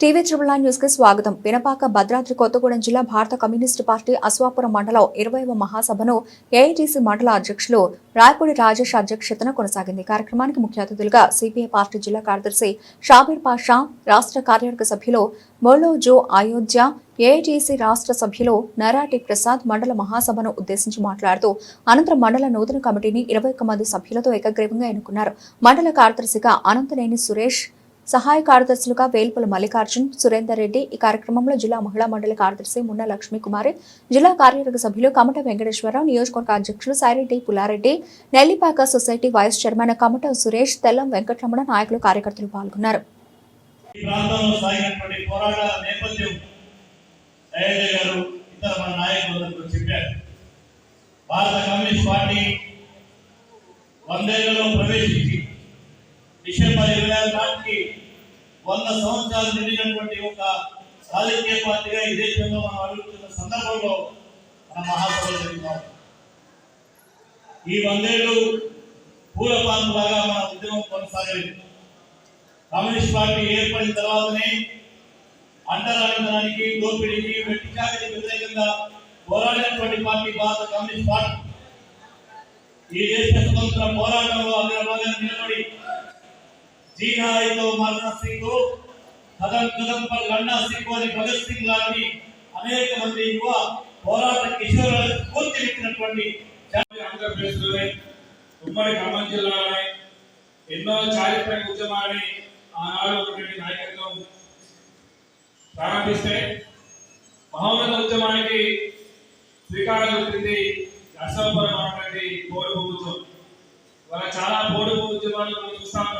TV triple న్యూస్కి స్వాగతం. పినపాక భద్రాద్రి కొత్తగూడెం జిల్లా భారత కమ్యూనిస్టు పార్టీ అశ్వాపురం మండలం ఇరవైవ మహాసభను ఏఐటీసీ మండల అధ్యక్షులు రాయపూడి రాజేష్ అధ్యక్షతన కొనసాగింది. కార్యక్రమానికి ముఖ్య అతిథులుగా సిపిఐ పార్టీ జిల్లా కార్యదర్శి షాబీర్ పాషా రాష్ట్ర కార్యవర్గ సభ్యులు మొలోజో అయోధ్య ఏఐటీసీ రాష్ట్ర సభ్యులు నరాటి ప్రసాద్ మండల మహాసభను ఉద్దేశించి మాట్లాడుతూ అనంతరం మండల నూతన కమిటీని ఇరవై మంది సభ్యులతో ఏకగ్రీవంగా ఎన్నుకున్నారు. మండల కార్యదర్శిగా అనంతనేని సురేష్ సహాయ కార్యదర్శులుగా వేల్పుల మల్లికార్జున్ సురేందర్ రెడ్డి. ఈ కార్యక్రమంలో జిల్లా మహిళా మండలి కార్యదర్శి మున్న లక్ష్మీ కుమారి జిల్లా కార్యవర్గ సభ్యులు కమట వెంకటేశ్వరరావు నియోజకవర్గ అధ్యక్షులు Saireddy Pullareddy Nellipaka society vice chairman Kamata Suresh Tellam Venkataramana నాయకులు కార్యకర్తలు పాల్గొన్నారు. భారత కమ్యూనిస్ట్ పార్టీ వందేళ్ళలో ప్రవేశించి డిసెంబర్ ఇరవై ఆరు నాటికి వంద సంవత్సరాలు నిండినటువంటి ఒక రాజకీయ పార్టీగా ఈ దేశంలో మనం అడుగుతున్న సందర్భంలో మన మహాసభ జరుగుతాం ఈ వందేళ్ళు పూలపాన్పులాగా మన ఉద్యమం కొనసాగలేదు కమ్యూనిస్ట్ పార్టీ ఏర్పడిన తర్వాతనే అంటరానితనానికి దోపిడీకి వెట్టి వ్యతిరేకంగా పోరాడినటువంటి పార్టీ భారత కమ్యూనిస్ట్ పార్టీ. ఈ దేశ స్వతంత్ర పోరాటంలో అగ్రభాగాన్ని నిలబడి జీనాయితో మరణ సింగ్ కదం కదం పర్ లన్నా సింగ్ అని భగత్ సింగ్ లాంటి అనేక మంది యువ పోరాట కిషోరులకు స్ఫూర్తినిచ్చినటువంటి ఆంధ్రప్రదేశ్లోనే ఉమ్మడి ఖమ్మం జిల్లాలోనే ఎన్నో చారిత్రక ఉద్యమాన్ని ఆనాడు ఉన్నటువంటి నాయకత్వం ప్రారంభిస్తే మహోన్నత ఉద్యమానికి శ్రీకారం చుట్టింది అశ్వపురం అనేటువంటి పోడు ప్రభుత్వం ఇవాళ చాలా పోడు ఉద్యమాలు మనం చూస్తాం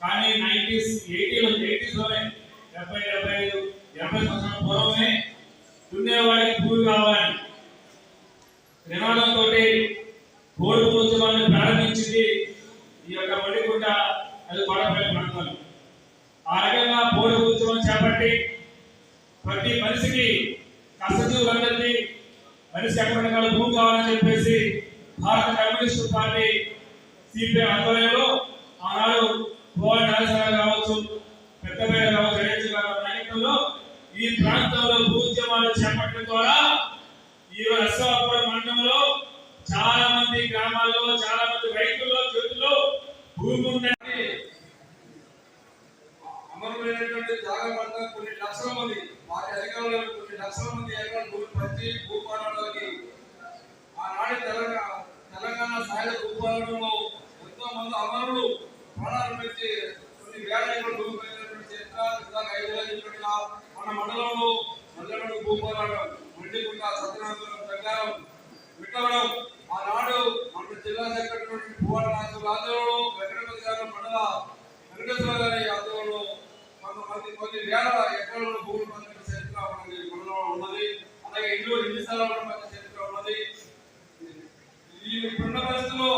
కానీ నైన్టీస్ ఎయిటీలో ఎయిటీస్లోనే డెబ్బై డెబ్బై ఐదు డెబ్బై సంవత్సరాల పూర్వమే దున్నేవాడికి భూమి కావాలి నినాదంతో కోడి ఉద్యమాన్ని ప్రారంభించింది ఈ యొక్క వడిగుంట అది కొడపల్లి ప్రాంతాలు. ఆ రకంగా కోడి ఉద్యమం చేపట్టి ప్రతి మనిషికి కష్టజీవులందరికీ మనిషి ఎక్కడ కాలం భూమి కావాలని చెప్పేసి భారత కమ్యూనిస్టు పార్టీ సిపిఐ ఆధ్వర్యంలో ఆనాడు గోవా నరసింహ కావచ్చు పెద్దపేట కావచ్చు జయచి గారి నాయకత్వంలో ఈ ప్రాంతంలో భూద్యమాలు చేపట్టడం ద్వారా ఈ అశ్వాపురం మండలంలో చాలా మంది గ్రామాల్లో చాలా మంది రైతుల్లో చేతుల్లో భూమి ఉందని అమరులైనటువంటి జాగ్రత్త కొన్ని లక్షల మంది వారి అధికారులు కొన్ని లక్షల మంది ఎకరాల భూమి పంచి భూపాలనకి ఆనాటి తెలంగాణ తెలంగాణ సాయుధ భూపాలనలో ఎంతో మంది అమరులు ప్రాణాలు పెట్టి కొన్ని వేల ఎకరాల భూమి పోయినటువంటి చరిత్ర ఇందాక ఐదు వేల చెప్పినట్టుగా గ్రామంలో మండలంలో మల్లెమడు మండిగుంట సత్యనారాయణ ప్రకారం ఆనాడు మన జిల్లా సెక్రటరీ భువననాథుల ఆధ్వర్యంలో వెంకటపతి గారు మండల వెంకటేశ్వర గారి ఆధ్వర్యంలో కొంతమంది కొన్ని వేల ఎకరాల భూములు పంచిన చరిత్ర మనకి ఉన్నది. అలాగే ఇల్లు ఇల్లు స్థలాలు పొందిన చరిత్ర ఉన్నది. ఈ ఇప్పుడున్న పరిస్థితుల్లో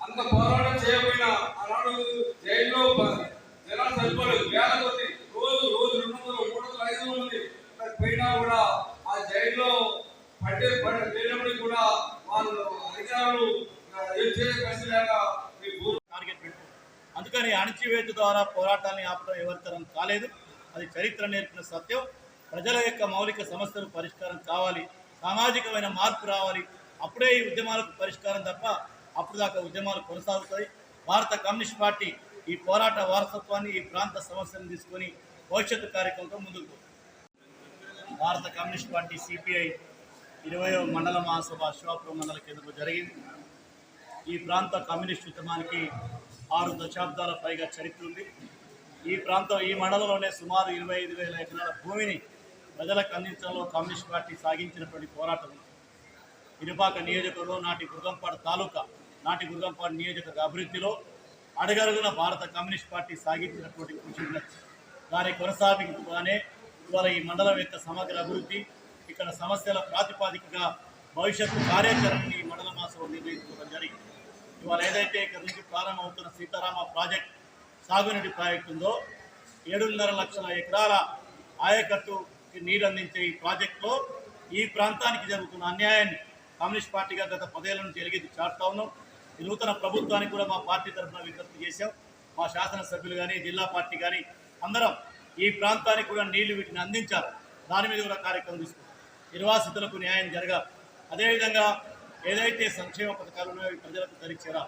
అంత పోరాటం చేయకపోయినా ఆనాడు జైల్లో ప- జనాలు సరిపోలేదు వేల కొద్ది రోజు రోజు రెండు వందలు మూడు వందలు ఐదు వందల మంది అక్కడ పోయినా కూడా ఆ జైల్లో పట్టే పట్టే లేనప్పటికీ కూడా వాళ్ళు అధికారులు అందుకని అణచివేత ద్వారా పోరాటాన్ని ఆపడం ఎవరితరం కాలేదు. అది చరిత్ర నేర్పిన సత్యం. ప్రజల యొక్క మౌలిక సమస్యలు పరిష్కారం కావాలి. సామాజికమైన మార్పు రావాలి. అప్పుడే ఈ ఉద్యమాలకు పరిష్కారం తప్ప అప్పుడు దాకా ఉద్యమాలు కొనసాగుతాయి. భారత కమ్యూనిస్ట్ పార్టీ ఈ పోరాట వారసత్వాన్ని ఈ ప్రాంత సమస్యలను తీసుకొని భవిష్యత్తు కార్యక్రమంతో ముందుకు భారత కమ్యూనిస్ట్ పార్టీ సిపిఐ ఇరవై మండల మహాసభ శివాపురం మండల కేంద్రంలో జరిగింది. ఈ ప్రాంత కమ్యూనిస్ట్ ఉద్యమానికి ఆరు దశాబ్దాల పైగా చరిత్ర ఉంది. ఈ ప్రాంతం ఈ మండలంలోనే సుమారు ఇరవై ఐదు వేల ఎకరాల భూమిని ప్రజలకు అందించడంలో కమ్యూనిస్ట్ పార్టీ సాగించినటువంటి పోరాటం ఉంది. ఇరుపాక నాటి గుర్గంపాడు తాలూకా నాటి గుర్గంపాడు నియోజకవర్గ అభివృద్ధిలో అడగడుగున భారత కమ్యూనిస్ట్ పార్టీ సాగించినటువంటి కృషి దాని కొనసాగింపుగానే ఇవాళ ఈ మండలం యొక్క సమగ్ర అభివృద్ధి ఇక్కడ సమస్యల ప్రాతిపాదికగా భవిష్యత్తు కార్యాచరణని ఈ మండల మాసం నిర్ణయించుకోవడం జరిగింది. ఇవాళ ఏదైతే ఇక్కడ నుంచి ప్రారంభమవుతున్న సీతారామ ప్రాజెక్ట్ సాగునీటి ప్రాజెక్టు ఉందో ఏడున్నర లక్షల ఎకరాల ఆయకట్టుకి నీరు అందించే ఈ ప్రాజెక్టులో ఈ ప్రాంతానికి జరుగుతున్న అన్యాయాన్ని కమ్యూనిస్ట్ పార్టీగా గత పదేళ్ళ నుంచి ఎలిగి చాటుతా ఉన్నాం. ఈ నూతన ప్రభుత్వానికి కూడా మా పార్టీ తరఫున విజ్ఞప్తి చేశాం. మా శాసనసభ్యులు కానీ జిల్లా పార్టీ కానీ అందరం ఈ ప్రాంతానికి కూడా నీళ్ళు వీటిని అందించారు దాని మీద కూడా కార్యక్రమం తీసుకుంటాం నిర్వాసితులకు న్యాయం జరగాలి అదేవిధంగా ఏదైతే సంక్షేమ పథకాలు ఉన్నాయో అవి ప్రజలకు తరిచేరా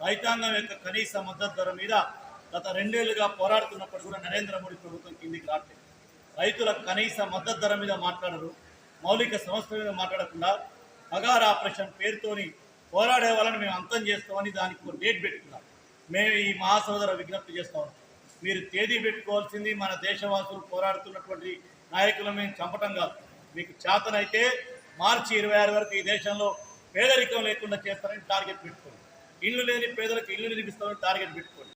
రైతాంగం యొక్క కనీస మద్దతు ధర మీద గత రెండేళ్ళుగా పోరాడుతున్నప్పుడు కూడా నరేంద్ర మోడీ ప్రభుత్వం కిందికి రావట్లేదు రైతుల కనీస మద్దతు ధర మీద మాట్లాడరు. మౌలిక సంస్థల మీద మాట్లాడకుండా పగార్ ఆపరేషన్ పేరుతోని పోరాడే వాళ్ళని మేము అంతం చేస్తామని దానికి ఒక డేట్ పెట్టుకున్నాం. మేము ఈ మహాసోదర విజ్ఞప్తి చేస్తాం మీరు తేదీ పెట్టుకోవాల్సింది మన దేశవాసులు పోరాడుతున్నటువంటి నాయకులను మేము చంపటం కాదు. మీకు చేతనైతే మార్చి ఇరవై ఆరు వరకు ఈ దేశంలో పేదరికం లేకుండా చేస్తారని టార్గెట్ పెట్టుకోండి. ఇల్లు లేని పేదలకు ఇల్లు నిర్మిస్తామని టార్గెట్ పెట్టుకోండి.